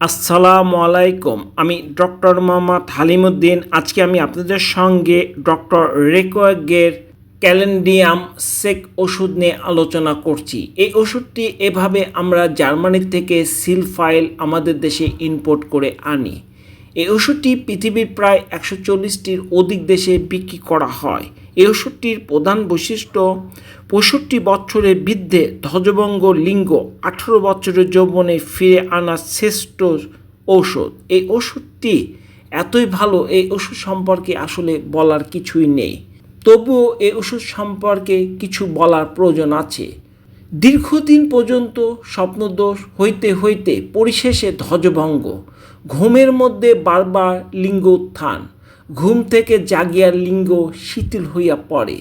আসসালামু আলাইকুম। আমি ডক্টর মোহাম্মদ হালিমুদ্দিন। আজকে আমি আপনাদের সঙ্গে ডক্টর রেকোয়াগের ক্যালেন্ডিয়াম সেক ওষুধ নিয়ে আলোচনা করছি। এই ওষুধটি এভাবে আমরা জার্মানি থেকে সিল ফাইল আমাদের দেশে ইম্পোর্ট করে আনি। এই ওষুধটি পৃথিবীর প্রায় একশো চল্লিশটির অধিক দেশে বিক্রি করা হয়। এই ওষুধটির প্রধান বৈশিষ্ট্য, পঁয়ষট্টি বছরের বৃদ্ধে ধ্বজভঙ্গ লিঙ্গ, আঠেরো বছরের যৌবনে ফিরে আনা শ্রেষ্ঠ ঔষধ। এই ওষুধটি এতই ভালো, এই ওষুধ সম্পর্কে আসলে বলার কিছুই নেই। তবুও এই ওষুধ সম্পর্কে কিছু বলার প্রয়োজন আছে। দীর্ঘদিন পর্যন্ত স্বপ্নদোষ হইতে হইতে পরিশেষে ধ্বজভঙ্গ। ঘুমের মধ্যে বারবার লিঙ্গ উত্থান ঘুম থেকে জাগিয়ার লিঙ্গ শিথিল হইয়া পড়ে।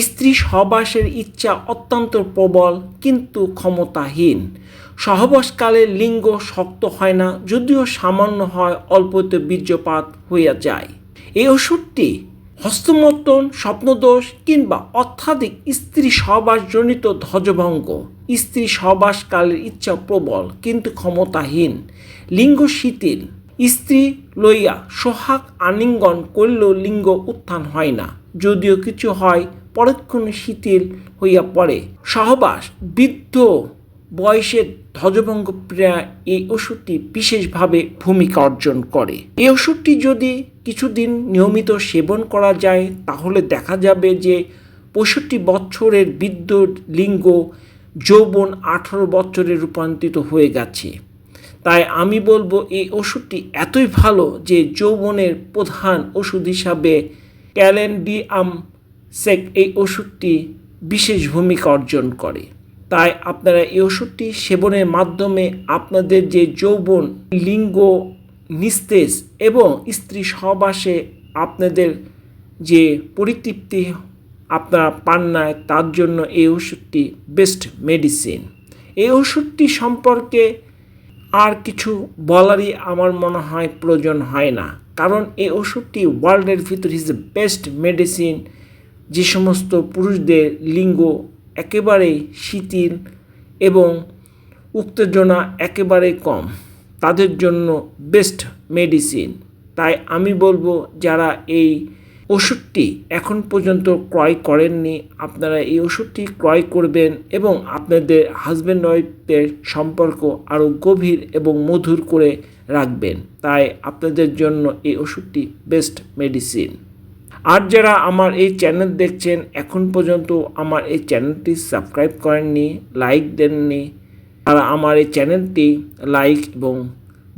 স্ত্রী সহবাসের ইচ্ছা অত্যন্ত প্রবল, কিন্তু ক্ষমতাহীন। সহবাসকালে লিঙ্গ শক্ত হয় না, যদিও সামান্য হয় অল্পতে বীর্যপাত হইয়া যায়। এই ওষুধটি হস্তমর্তন স্বপ্নদোষ কিংবা অত্যাধিক স্ত্রী সহবাসজনিত ধ্বজভঙ্গ। স্ত্রী সহবাসকালের ইচ্ছা প্রবল কিন্তু ক্ষমতাহীন। লিঙ্গ শিথিল। স্ত্রী লইয়া সোহাগ আলিঙ্গন করলেও লিঙ্গ উত্থান হয় না। যদিও কিছু হয়, পরক্ষণে শিথিল হইয়া পড়ে। সহবাস বৃদ্ধ বয়সের ধ্বজভঙ্গ প্রিয়া এই ওষুধটি বিশেষভাবে ভূমিকা অর্জন করে। এই ওষুধটি যদি কিছুদিন নিয়মিত সেবন করা যায়, তাহলে দেখা যাবে যে পঁয়ষট্টি বছরের বৃদ্ধ লিঙ্গ যৌবন আঠারো বছরে রূপান্তরিত হয়ে গেছে। তাই আমি বলব, এই ওষুধটি এতই ভালো যে যৌবনের প্রধান ওষুধ হিসাবে ক্যালেন্ডিয়াম সেক এই ওষুধটি বিশেষ ভূমিকা অর্জন করে। তাই আপনারা এই ওষুধটি সেবনের মাধ্যমে আপনাদের যে যৌবন, লিঙ্গ নিস্তেজ এবং স্ত্রী সহবাসে আপনাদের যে পরিতৃপ্তি আপনারা পান না, তার জন্য এই ওষুধটি বেস্ট মেডিসিন। এই ওষুধটি সম্পর্কে আর কিছু বলারই আমার মনে হয় প্রয়োজন হয় না, কারণ এই ওষুধটি ওয়ার্ল্ডের ভিতর ইজ বেস্ট মেডিসিন যে সমস্ত পুরুষদের লিঙ্গ একেবারেই শিথিল এবং উত্তেজনা একেবারে কম। তাদের জন্য বেস্ট মেডিসিন। তাই আমি বলব, যারা এই ওষুধটি এখন পর্যন্ত ক্রয় করেননি, আপনারা এই ওষুধটি ক্রয় করবেন এবং আপনাদের হাজব্যান্ড ওয়াইফের সম্পর্ক আরও গভীর এবং মধুর করে রাখবেন। তাই আপনাদের জন্য এই ওষুধটি বেস্ট মেডিসিন। আর যারা আমার এই চ্যানেল দেখছেন, এখন পর্যন্ত আমার এই চ্যানেলটি সাবস্ক্রাইব করেননি লাইক দেননি, তারা আমার এই চ্যানেলটি লাইক এবং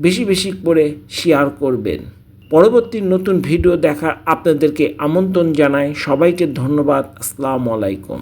বেশি বেশি করে শেয়ার করবেন। পরবর্তী নতুন ভিডিও দেখার আপনাদেরকে আমন্ত্রণ জানাই। সবাইকে ধন্যবাদ। আসসালামু আলাইকুম।